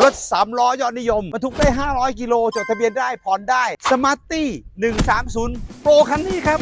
รถ 3 ล้อยอดนิยมบรรทุกได้ 500 กิโลจดทะเบียนได้ผ่อนได้สมาร์ตี้130 โปรคันนี้ครับ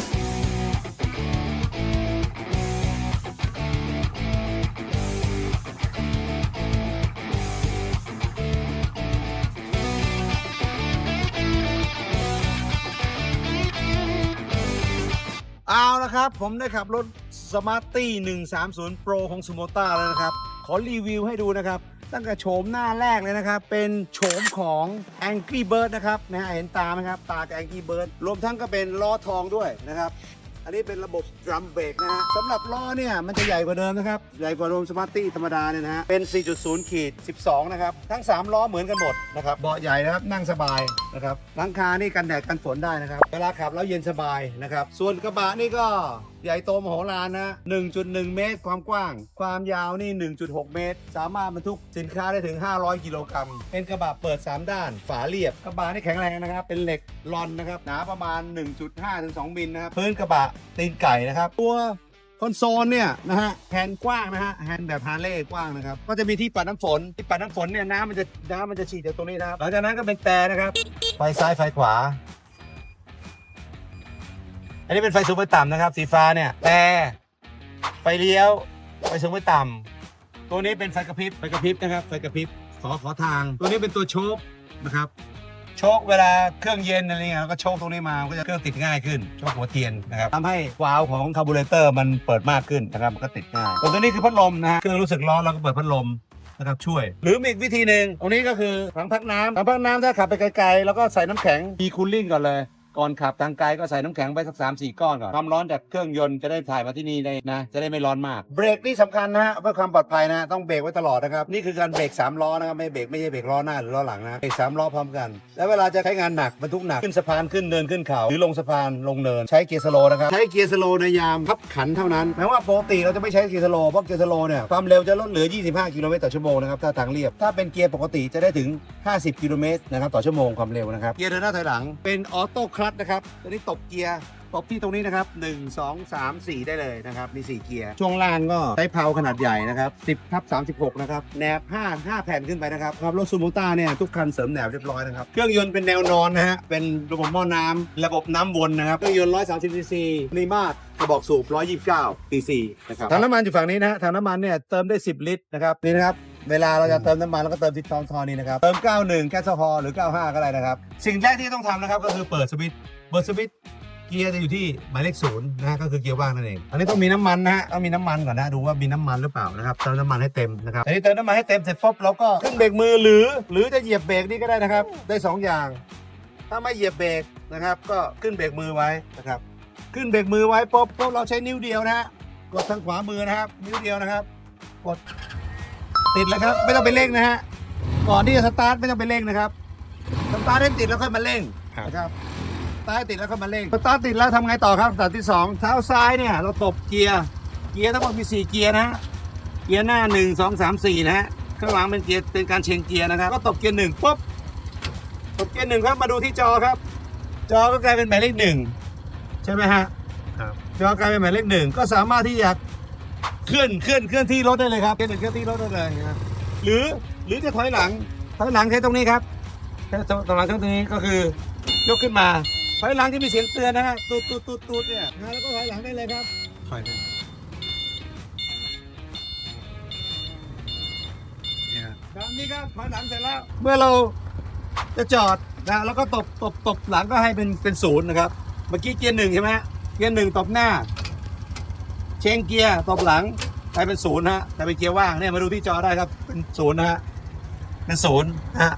เอาละครับ ผมได้ขับรถ Smarty 130 Pro ของ s u m o t a แล้วนะครับ ขอรีวิวให้ดูนะครับ ตั้งแต่โฉมหน้าแรกเลยนะครับ เป็นโฉมของ Angry Bird นะครับนะฮะเห็นตาไหมครับ ตากับ Angry Bird รวมทั้งก็เป็นล้อทองด้วยนะครับ อันนี้เป็นระบบดรัมเบรกนะฮะสำหรับล้อเนี่ยมันจะใหญ่กว่าเดิมนะครับ ใหญ่กว่าโรมสมาร์ตี้ธรรมดาเนี่ยนะฮะ เป็น 4.0 ขีด 12 นะครับ ทั้ง 3 ล้อเหมือนกันหมดนะครับ เบาะใหญ่นะครับ นั่งสบายนะครับหลังคานี่กันแดดกันฝนได้นะครับ เวลาขับแล้วเย็นสบายนะครับ ส่วนกระบะนี่ก็ใหญ่โตมโหฬารนะ 1.1 เมตรความกว้าง ความยาวนี่ 1.6 เมตร สามารถบรรทุกสินค้าได้ถึง 500 กิโลกรัม เป็นกระบะเปิด 3 ด้าน ฝาเรียบ กระบะนี่แข็งแรงนะครับ เป็นเหล็กลอนนะครับ หนาประมาณ 1.5 ถึง 2 มิลนะครับ พื้นกระบะตีนไก่นะครับ ตัวคอนโซลเนี่ยนะฮะแฮนด์กว้างนะฮะแฮนด์แบบฮาร์เลย์กว้างนะครับ ก็จะมีที่ปัดน้ำฝนที่ปัดน้ำฝนเนี่ยน้ำมันจะน้ำมันจะฉีดจากตรงนี้นะครับหลังจากนั้นก็เป็นแต่นะครับไฟซ้ายไฟขวา อันนี้เป็นไฟสูงไฟต่ำนะครับ สีฟ้าเนี่ยแต่ไฟเลี้ยวไฟสูงไฟต่ำตัวนี้เป็นไฟกระพริบไฟกระพริบนะครับไฟกระพริบขอขอทาง ตัวนี้เป็นตัวโชคนะครับ โชคเวลาเครื่องเย็นอะไรเงี้ยก็โชคตรงนี้มามันก็จะเครื่องติดง่ายขึ้นโชคหัวเทียนนะครับทำให้วาล์วของคาร์บูเรเตอร์มันเปิดมากขึ้นนะครับมันก็ติดง่ายส่วนตัวนี้คือพัดลมนะฮะเครื่องรู้สึกร้อนเราก็เปิดพัดลมนะครับช่วย หรือมีอีกวิธีหนึ่งตรงนี้ก็คือถังพักน้ำถังพักน้ำถ้าขับไปไกลๆแล้วก็ใส่น้ำแข็งมีคูลลิ่งก่อนเลย ก่อนขับทางไกลก็ใส่น้ำแข็งไปสักสามสี่ก้อนก่อนความร้อนจากเครื่องยนต์จะได้ถ่ายมาที่นี่ได้นะ จะได้ไม่ร้อนมาก เบรกนี่สำคัญนะฮะเพื่อความปลอดภัยนะ ต้องเบรกไว้ตลอดนะครับ นี่คือการเบรกสามล้อนะครับ ไม่เบรกไม่ใช่เบรกล้อหน้าหรือล้อหลังนะ เบรกสามล้อพร้อมกัน แล้วเวลาจะใช้งานหนักบรรทุกหนักขึ้นสะพานขึ้นเนินขึ้นเขาหรือลงสะพานลงเนิน ใช้เกียร์สโลว์นะครับ ใช้เกียร์สโลว์ในยามขับขันเท่านั้นแม้ว่าปกติเราจะไม่ใช้เกียร์สโลว์เพราะเกียร์สโลว์เนี่ยความเร็วจะลดเหลือ 25 กิโลเมตรต่อชั่วโมงนะครับถ้าทางเรียบ ถ้าเป็นเกียร์ปกติจะได้ถึง 50 กิโลเมตรนะครับต่อชั่วโมงความเร็วนะครับ เกียร์เดินหน้าถอยหลังเป็นออโต้คลัตนะครับตัวนี้ตบเกียร์ตบที่ตรงนี้นะครับ 1 2 3 4 ได้เลยนะครับ มี 4 เกียร์ ช่วงล่างก็ใช้เพลาขนาดใหญ่นะครับ 10ทับ36 นะครับแนบ 5 5 แผ่นขึ้นไปนะครับครับรถซูโมต้าเนี่ย ทุกคันเสริมแนบเรียบร้อยนะครับ เครื่องยนต์เป็นแนวนอนนะฮะ เป็นระบบหม้อน้ำระบบน้ำวนนะครับ เครื่องยนต์ 130 cc นีมาตกระบอกสูบ 129 cc นะครับถังน้ำมันอยู่ฝั่งนี้นะฮะถังน้ำมันเนี่ยเติมได้ 10 ลิตรนะครับนี่นะครับ เวลาเราจะเติมน้ำมันเราก็เติมที่ทองทอนี่นะครับ เติม 91แก๊สซฮอล์หรือ 95 ก็ได้นะครับ สิ่งแรกที่ต้องทำนะครับก็คือเปิดสวิตช์เปิดสวิตช์เกียร์จะอยู่ที่หมายเลขศูนย์นะฮะก็คือเกียร์ว่างนั่นเอง อันนี้ต้องมีน้ำมันนะฮะต้องมีน้ำมันก่อนนะดูว่ามีน้ำมันหรือเปล่านะครับเติมน้ำมันให้เต็มนะครับอันนี้เติมน้ำมันให้เต็มเสร็จปุ๊บเราก็ขึ้นเบรกมือหรือ หรือจะเหยียบเบรกนี่ก็ได้นะครับ ได้สองอย่าง ถ้าไม่เหยียบเบรกนะครับ ก็ขึ้นเบรกมือไว้นะครับ ขึ้นเบรกมือไว้ปุ๊บปุ๊บเราใช้นิ้วเดียวนะฮะกดทางขวามือนะครับ นิ้วเดียวนะครับ กด ติดแล้วครับ ไม่ต้องไปเร่งนะฮะก่อนที่จะสตาร์ทไม่ต้องไปเร่งนะครับสตาร์ทให้ติดแล้วค่อยมาเร่งนะครับสตาร์ทให้ติดแล้วค่อยมาเร่งสตาร์ทติดแล้วทำไงต่อครับสเต็ปที่สองเท้าซ้ายเนี่ยเราตบเกียร์เกียร์ทั้งหมดมีสี่เกียร์นะฮะเกียร์หน้าหนึ่งสองสามสี่นะฮะข้างหลังเป็นเกียร์เป็นการเชงเกียร์นะครับก็ตบเกียร์หนึ่งปุ๊บตบเกียร์หนึ่งครับมาดูที่จอครับ จอก็กลายเป็นหมายเลขหนึ่งใช่ไหมฮะครับจอกลายเป็นหมายเลขหนึ่งก็สามารถที่จะ เคลื่อนเคลื่อนเคลื่อนที่รถได้เลยครับเคลื่อนเคลื่อนที่รถได้เลยนะครับหรือหรือจะถอยหลังถอยหลังใช้ตรงนี้ครับใช้ตรงหลังตรงนี้ก็คือยกขึ้นมาถอยหลังที่มีเสียงเตือนนะฮะตูดตูดตูดตูดเนี่ยนะแล้วก็ถอยหลังได้เลยครับถอยเลยเนี่ยครับนี่ครับถอยหลังเสร็จแล้ว เมื่อเราจะจอดนะแล้วก็ตบตบตบหลังก็ให้เป็นเป็นศูนย์นะครับ เมื่อกี้เกียร์หนึ่งใช่ไหมเกียร์หนึ่งตบหน้า เชงเกียร์ตบหลังกลายเป็นศูนย์นะฮะแต่เป็นเกียร์ว่างเนี่ยมาดูที่จอได้ครับเป็นศูนย์นะฮะเป็นศูนย์นะฮะ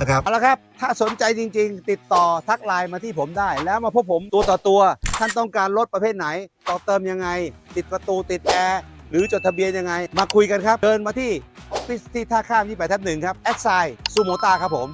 นะครับเอาละครับ ถ้าสนใจจริง ๆ ติดต่อทักไลน์มาที่ผมได้ แล้วมาพบผมตัวต่อตัว ท่านต้องการรถประเภทไหน ต่อเติมยังไง ติดประตูติดแอร์หรือจดทะเบียนยังไง มาคุยกันครับเดินมาที่ออฟฟิศที่ท่าข้ามที่แปดทับหนึ่งครับแอดไซน์ซูโมตาครับผม